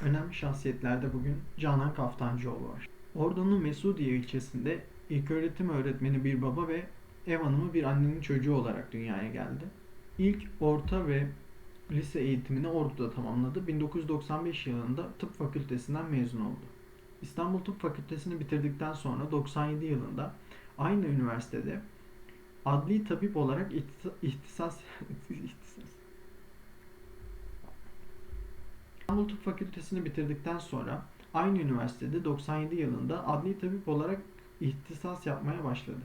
Önemli şahsiyetlerde bugün Canan Kaftancıoğlu var. Ordu'nun Mesudiye ilçesinde ilköğretim öğretmeni bir baba ve ev hanımı bir annenin çocuğu olarak dünyaya geldi. İlk orta ve lise eğitimini Ordu'da tamamladı. 1995 yılında tıp fakültesinden mezun oldu. İstanbul Tıp Fakültesini bitirdikten sonra 97 yılında aynı üniversitede adli tabip olarak ihtis- ihtisas ihtisas İstanbul Tıp Fakültesini bitirdikten sonra aynı üniversitede 97 yılında adli tabip olarak ihtisas yapmaya başladı.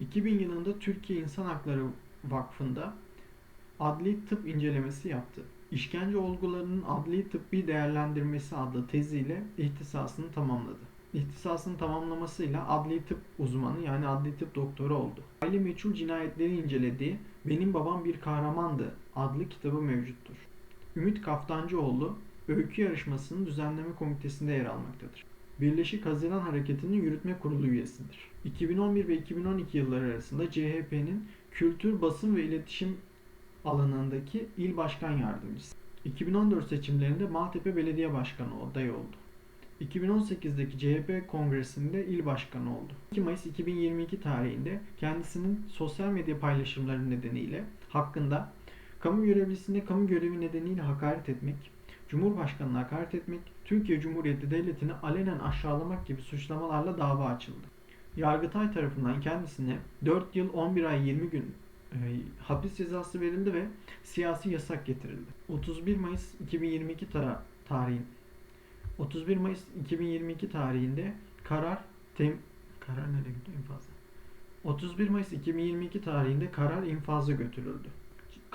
2000 yılında Türkiye İnsan Hakları Vakfı'nda adli tıp incelemesi yaptı. İşkence olgularının adli tıbbi değerlendirmesi adlı teziyle ihtisasını tamamladı. İhtisasını tamamlamasıyla adli tıp uzmanı yani adli tıp doktoru oldu. Aile meçhul cinayetleri incelediği Benim Babam Bir Kahramandı adlı kitabı mevcuttur. Ümit Kaftancıoğlu öykü yarışmasının düzenleme komitesinde yer almaktadır. Birleşik Haziran Hareketi'nin yürütme kurulu üyesidir. 2011 ve 2012 yılları arasında CHP'nin kültür, basın ve iletişim alanındaki il başkan yardımcısı. 2014 seçimlerinde Maltepe Belediye Başkanı adayı oldu. 2018'deki CHP kongresinde il başkanı oldu. 2 Mayıs 2022 tarihinde kendisinin sosyal medya paylaşımları nedeniyle hakkında kamu görevlisine kamu görevi nedeniyle hakaret etmek, Cumhurbaşkanına hakaret etmek, Türkiye Cumhuriyeti Devleti'ni alenen aşağılamak gibi suçlamalarla dava açıldı. Yargıtay tarafından kendisine 4 yıl 11 ay 20 gün e, hapis cezası verildi ve siyasi yasak getirildi. 31 Mayıs 2022 tara- tarihin 31 Mayıs 2022 tarihinde karar tem karar nereye gidiyor infazı? 31 Mayıs 2022 tarihinde karar infaza götürüldü.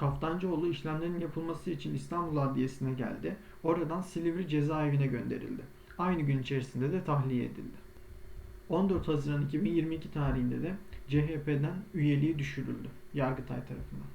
Kaftancıoğlu işlemlerin yapılması için İstanbul Adliyesi'ne geldi. Oradan Silivri cezaevine gönderildi. Aynı gün içerisinde de tahliye edildi. 14 Haziran 2022 tarihinde de CHP'den üyeliği düşürüldü Yargıtay tarafından.